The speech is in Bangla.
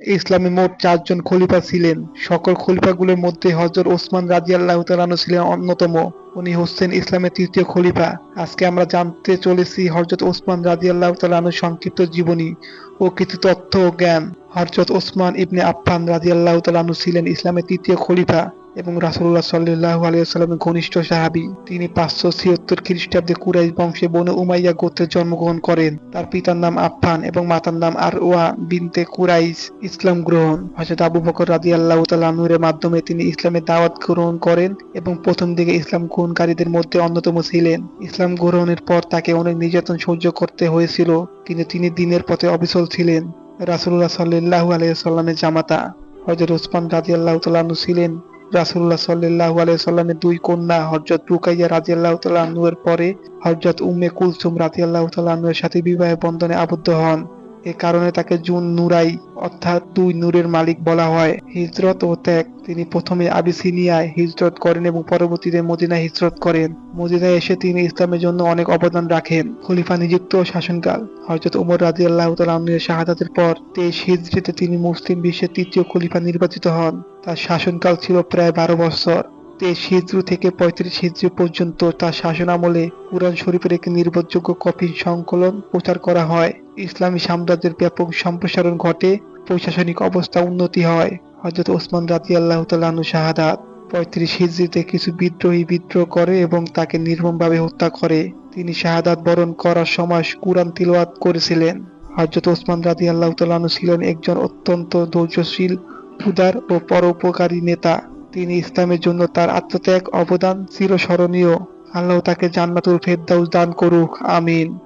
ইসলামে মোট চারজন খলিফা ছিলেন। সকল খলিফাগুলোর মধ্যে হজরত ওসমান রাজি আল্লাহ ছিলেন অন্যতম। উনি হচ্ছেন ইসলামের তৃতীয় খলিফা। আজকে আমরা জানতে চলেছি হজরত ওসমান রাজি আল্লাহ তালানুর সংক্ষিপ্ত জীবনী ও কিছু তথ্য ও জ্ঞান। হজরত ওসমান ইবনে আফফান আল্লাহ তালানু ছিলেন ইসলামের তৃতীয় খলিফা। এবং রাসুল্লাহ সাল্লাল্লাহু আলাইহি ওয়াসাল্লামের ঘনিষ্ঠ সাহাবী, তিনি পাঁচশো ছিয়াত্তর খ্রিস্টাব্দে কুরাইশ বংশে বনু উমাইয়া গোত্রে জন্মগ্রহণ করেন। তার পিতার নাম আফফান এবং মাতার নাম আর ওয়া বিনতে কুরাইশ ইসলাম গ্রহণ। হযরত আবু বকর রাদিয়াল্লাহু তাআলা আনহুর মাধ্যমে তিনি ইসলামের দাওয়াত গ্রহণ করেন এবং প্রথম দিকে ইসলাম গ্রহণকারীদের মধ্যে অন্যতম ছিলেন। ইসলাম গ্রহণের পর তাকে অনেক নির্যাতন সহ্য করতে হয়েছিল, কিন্তু তিনি দিনের পথে অবিচল ছিলেন। রাসূলুল্লাহ সাল্লাল্লাহু আলাইহি সাল্লামের জামাতা হযরত ওসমান রাদিয়াল্লাহু তাআলা আনহু ছিলেন রাসূলুল্লাহ সাল্লাল্লাহু আলাইহি সাল্লামের দুই কন্যা হযরত রুকাইয়া রাদিয়াল্লাহু তাআলা আনহুর পরে হযরত উম্মে কুলসুম রাদিয়াল্লাহু তাআলা আনহুর সাথে বিবাহ বন্ধনে আবদ্ধ হন। এ কারণে তাকে জুন নুরাই, অর্থাৎ দুই নূরের মালিক বলা হয়। হিজরত ও ত্যাগ, তিনি প্রথমে আবিসিনিয়ায় হিজরত করেন এবং পরবর্তীতে মদিনায় হিজরত করেন। মদিনায় এসে তিনি ইসলামের জন্য অনেক অবদান রাখেন। খলিফা নিযুক্ত শাসনকাল। হযরত উমর রাদিয়াল্লাহু তাআলা আনহুর শাহাদাতের পর তেইশ হিজরিতে তিনি মুসলিম বিশ্বের তৃতীয় খলিফা নির্বাচিত হন। তার শাসনকাল ছিল প্রায় বারো বছর। তেইশ হিজরু থেকে পঁয়ত্রিশ হিজরু পর্যন্ত তার শাসনামলে কুরআন শরীফের একটি নির্ভরযোগ্য কপি সংকলন প্রচার করা হয়। ইসলামী সাম্রাজ্যের ব্যাপক সম্প্রসারণ ঘটে, প্রশাসনিক অবস্থা উন্নতি হয়। হযরত ওসমান রাদিয়াল্লাহু তাআলা আনহু শাহাদাত পঁয়ত্রিশ হিজরিতে কিছু বিদ্রোহী বিদ্রোহ করে এবং তাকে নির্মমভাবে হত্যা করে। তিনি শাহাদাত বরণ করার সময় কুরআন তিলাওয়াত করেছিলেন। হযরত ওসমান রাদিয়াল্লাহু তাআলা আনহু ছিলেন একজন অত্যন্ত ধৈর্যশীল, উদার ও পরোপকারী নেতা। তিনি ইসলামের জন্য তার আত্মত্যাগ অবদান চিরস্মরণীয়। আল্লাহ তাকে জান্নাতুল ফেরদাউস দান করুক, আমিন।